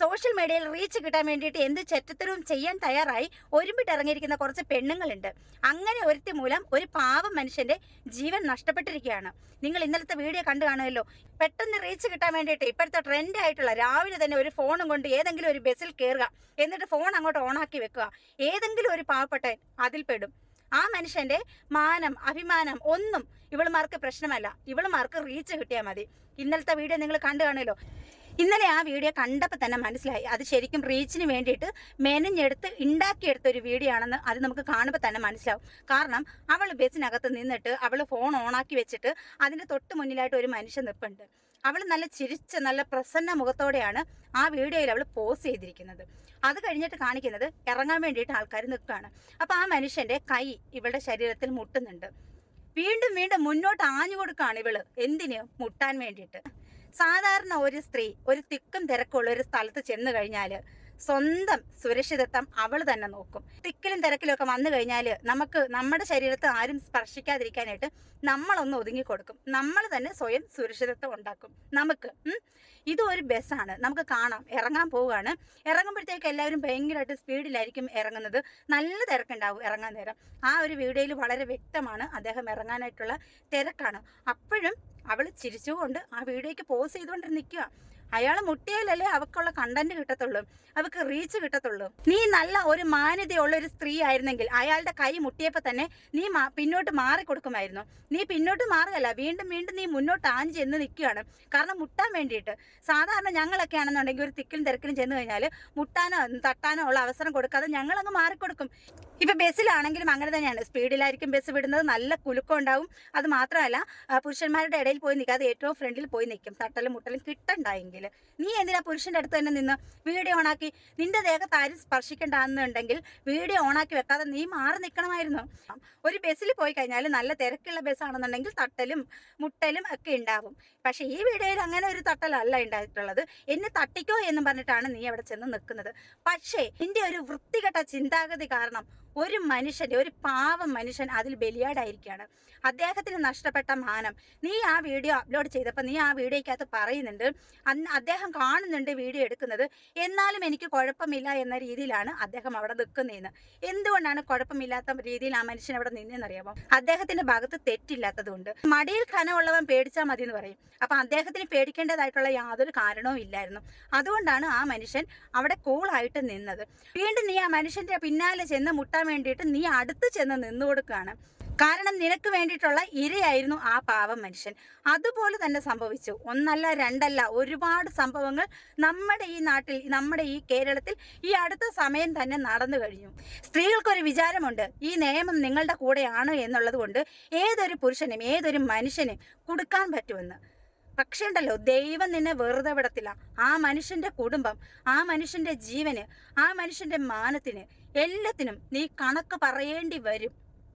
Social മീഡിയയിൽ reach കിട്ടാൻ വേണ്ടിയിട്ട് എന്ത് ചെറ്റത്തരവും ചെയ്യാൻ തയ്യാറായി ഒരുമ്പിട്ട് ഇറങ്ങിയിരിക്കുന്ന കുറച്ച് പെണ്ണുങ്ങളുണ്ട്. അങ്ങനെ ഒരുത്തി മൂലം ഒരു പാവം മനുഷ്യന്റെ ജീവൻ നഷ്ടപ്പെട്ടിരിക്കുകയാണ്. നിങ്ങൾ ഇന്നലത്തെ വീഡിയോ കണ്ടു കാണുമല്ലോ. പെട്ടെന്ന് റീച്ച് കിട്ടാൻ വേണ്ടിയിട്ട് ഇപ്പോഴത്തെ ട്രെൻഡ് ആയിട്ടുള്ള രാവിലെ തന്നെ ഒരു ഫോണും കൊണ്ട് ഏതെങ്കിലും ഒരു ബസ്സിൽ കയറുക എന്നിട്ട് ഫോൺ അങ്ങോട്ട് ഓണാക്കി വെക്കുക. ഏതെങ്കിലും ഒരു പാവപ്പെട്ടൻ അതിൽ പെടും. ആ മനുഷ്യന്റെ മാനം അഭിമാനം ഒന്നും ഇവളുമാർക്ക് പ്രശ്നമല്ല. ഇവളുമാർക്ക് റീച്ച് കിട്ടിയാൽ മതി. ഇന്നലത്തെ വീഡിയോ നിങ്ങൾ കണ്ടു കാണുമല്ലോ. ഇന്നലെ ആ വീഡിയോ കണ്ടപ്പോൾ തന്നെ മനസ്സിലായി. അത് ശരിക്കും റീച്ചിന് വേണ്ടിയിട്ട് മെനഞ്ഞെടുത്ത് ഉണ്ടാക്കിയെടുത്ത ഒരു വീഡിയോ ആണെന്ന് അത് നമുക്ക് കാണുമ്പോൾ തന്നെ മനസ്സിലാവും. കാരണം അവൾ ബസ്സിനകത്ത് നിന്നിട്ട് അവൾ ഫോൺ ഓണാക്കി വെച്ചിട്ട് അതിന്റെ തൊട്ട് മുന്നിലായിട്ട് ഒരു മനുഷ്യൻ നിൽപ്പുണ്ട് അവൾ നല്ല ചിരിച്ച നല്ല പ്രസന്ന മുഖത്തോടെയാണ് ആ വീഡിയോയിൽ അവൾ പോസ് ചെയ്തിരിക്കുന്നത്. അത് കഴിഞ്ഞിട്ട് കാണിക്കുന്നത് ഇറങ്ങാൻ വേണ്ടിയിട്ട് ആൾക്കാർ നിൽക്കുകയാണ് അപ്പോൾ ആ മനുഷ്യന്റെ കൈ ഇവളുടെ ശരീരത്തിൽ മുട്ടുന്നുണ്ട്. വീണ്ടും വീണ്ടും മുന്നോട്ട് ആഞ്ഞു കൊടുക്കുകയാണ് ഇവൾ. എന്തിന്? മുട്ടാൻ വേണ്ടിയിട്ട്. സാധാരണ ഒരു സ്ത്രീ ഒരു തിക്കും തിരക്കുള്ള ഒരു സ്ഥലത്ത് ചെന്ന് കഴിഞ്ഞാൽ സ്വന്തം സുരക്ഷിതത്വം അവൾ തന്നെ നോക്കും. തിക്കിലും തിരക്കിലും ഒക്കെ വന്നു കഴിഞ്ഞാൽ നമുക്ക് നമ്മുടെ ശരീരത്തെ ആരും സ്പർശിക്കാതിരിക്കാനായിട്ട് നമ്മളൊന്ന് ഒതുങ്ങി കൊടുക്കും. നമ്മൾ തന്നെ സ്വയം സുരക്ഷിതത്വം ഉണ്ടാക്കും. നമുക്ക് ഇത് ഒരു ബസ്സാണ്. നമുക്ക് കാണാം. ഇറങ്ങാൻ പോവുകയാണ്. ഇറങ്ങുമ്പോഴത്തേക്ക് എല്ലാവരും ഭയങ്കരമായിട്ട് സ്പീഡിലായിരിക്കും ഇറങ്ങുന്നത്. നല്ല തിരക്കുണ്ടാവും ഇറങ്ങാൻ നേരം. ആ ഒരു വീഡിയോയിൽ വളരെ വ്യക്തമാണ് അദ്ദേഹം ഇറങ്ങാനായിട്ടുള്ള തിരക്കാണ്. അപ്പോഴും അവൾ ചിരിച്ചുകൊണ്ട് ആ വീഡിയോയ്ക്ക് പോസ് ചെയ്തുകൊണ്ട് നിൽക്കുക അയാൾ മുട്ടിയാലല്ലേ അവക്കുള്ള കണ്ടന്റ് കിട്ടത്തുള്ളൂ. അവക്ക് റീച്ച് കിട്ടത്തുള്ളൂ. നീ നല്ല ഒരു മാന്യതയുള്ള ഒരു സ്ത്രീ ആയിരുന്നെങ്കിൽ അയാളുടെ കൈ മുട്ടിയപ്പോൾ തന്നെ നീ പിന്നോട്ട് മാറി കൊടുക്കുമായിരുന്നു. നീ പിന്നോട്ട് മാറുകയല്ല വീണ്ടും വീണ്ടും നീ മുന്നോട്ട് ആഞ്ഞ് ചെന്ന് നിൽക്കുകയാണ് കാരണം മുട്ടാൻ വേണ്ടിയിട്ട്. സാധാരണ ഞങ്ങളൊക്കെ ആണെന്നുണ്ടെങ്കിൽ ഒരു തിക്കിലും തിരക്കിലും ചെന്ന് കഴിഞ്ഞാൽ മുട്ടാനോ തട്ടാനോ ഉള്ള അവസരം കൊടുക്കാതെ ഞങ്ങളങ്ങ് മാറിക്കൊടുക്കും. ഇപ്പൊ ബസ്സിലാണെങ്കിലും അങ്ങനെ തന്നെയാണ്. സ്പീഡിലായിരിക്കും ബസ് വിടുന്നത്. നല്ല കുലുക്കം ഉണ്ടാവും. അത് മാത്രമല്ല പുരുഷന്മാരുടെ ഇടയിൽ പോയി നിൽക്കാതെ ഏറ്റവും ഫ്രണ്ടിൽ പോയി നിൽക്കും. തട്ടലും മുട്ടലും കിട്ടണ്ടായെങ്കിൽ നീ എന്തിനാ പുരുഷന്റെ അടുത്ത് തന്നെ നിന്ന് വീഡിയോ ഓണാക്കി നിന്റെ ദേഹത്ത് ആരും സ്പർശിക്കണ്ടെന്നുണ്ടെങ്കിൽ വീഡിയോ ഓണാക്കി വെക്കാതെ നീ മാറി നിൽക്കണമായിരുന്നു. ഒരു ബസ്സിൽ പോയി കഴിഞ്ഞാൽ നല്ല തിരക്കുള്ള ബസ്സാണെന്നുണ്ടെങ്കിൽ തട്ടലും മുട്ടലും ഒക്കെ ഉണ്ടാവും. പക്ഷെ ഈ വീഡിയോയിൽ അങ്ങനെ ഒരു തട്ടലല്ല ഉണ്ടായിട്ടുള്ളത്. എന്നെ തട്ടിക്കോ എന്ന് പറഞ്ഞിട്ടാണ് നീ അവിടെ ചെന്ന് നിൽക്കുന്നത്. പക്ഷേ നിന്റെ ഒരു വൃത്തികെട്ട ചിന്താഗതി കാരണം ഒരു മനുഷ്യന്റെ ഒരു പാവം മനുഷ്യൻ അതിൽ ബലിയാടായിരിക്കുകയാണ്. അദ്ദേഹത്തിന് നഷ്ടപ്പെട്ട മാനം. നീ ആ വീഡിയോ അപ്ലോഡ് ചെയ്തപ്പോൾ നീ ആ വീഡിയോയ്ക്കകത്ത് പറയുന്നുണ്ട് അന്ന് അദ്ദേഹം കാണുന്നുണ്ട് വീഡിയോ എടുക്കുന്നത്. എന്നാലും എനിക്ക് കുഴപ്പമില്ല എന്ന രീതിയിലാണ് അദ്ദേഹം അവിടെ നിൽക്കുന്നതെന്ന്. എന്തുകൊണ്ടാണ് കുഴപ്പമില്ലാത്ത രീതിയിൽ ആ മനുഷ്യൻ അവിടെ നിന്നെന്നറിയാമോ അദ്ദേഹത്തിന്റെ ഭാഗത്ത് തെറ്റില്ലാത്തത് കൊണ്ട് മടിയിൽ ഖനമുള്ളവൻ പേടിച്ചാൽ മതി എന്ന് പറയും. അപ്പൊ അദ്ദേഹത്തിന് പേടിക്കേണ്ടതായിട്ടുള്ള യാതൊരു കാരണവും ഇല്ലായിരുന്നു. അതുകൊണ്ടാണ് ആ മനുഷ്യൻ അവിടെ കൂളായിട്ട് നിന്നത്. വീണ്ടും നീ ആ മനുഷ്യന്റെ പിന്നാലെ ചെന്ന് മുട്ടാൻ വേണ്ടിയിട്ട് നീ അടുത്ത് ചെന്ന് നിന്നു കൊടുക്കുകയാണ്. കാരണം നിനക്ക് വേണ്ടിയിട്ടുള്ള ഇരയായിരുന്നു ആ പാവം മനുഷ്യൻ. അതുപോലെ തന്നെ സംഭവിച്ചു. ഒന്നല്ല രണ്ടല്ല ഒരുപാട് സംഭവങ്ങൾ നമ്മുടെ ഈ നാട്ടിൽ നമ്മുടെ ഈ കേരളത്തിൽ ഈ അടുത്ത സമയം തന്നെ നടന്നു കഴിഞ്ഞു. സ്ത്രീകൾക്കൊരു വിചാരമുണ്ട് ഈ നിയമം നിങ്ങളുടെ കൂടെയാണ് എന്നുള്ളത് കൊണ്ട് ഏതൊരു പുരുഷനും ഏതൊരു മനുഷ്യനും കൊടുക്കാൻ പറ്റുമെന്ന്. പക്ഷേ ഉണ്ടല്ലോ ദൈവം നിന്നെ വെറുതെ വിടത്തില്ല. ആ മനുഷ്യന്റെ കുടുംബം ആ മനുഷ്യന്റെ ജീവന് ആ മനുഷ്യന്റെ മാനത്തിന് എല്ലാത്തിനും നീ കണക്ക് പറയേണ്ടി വരും.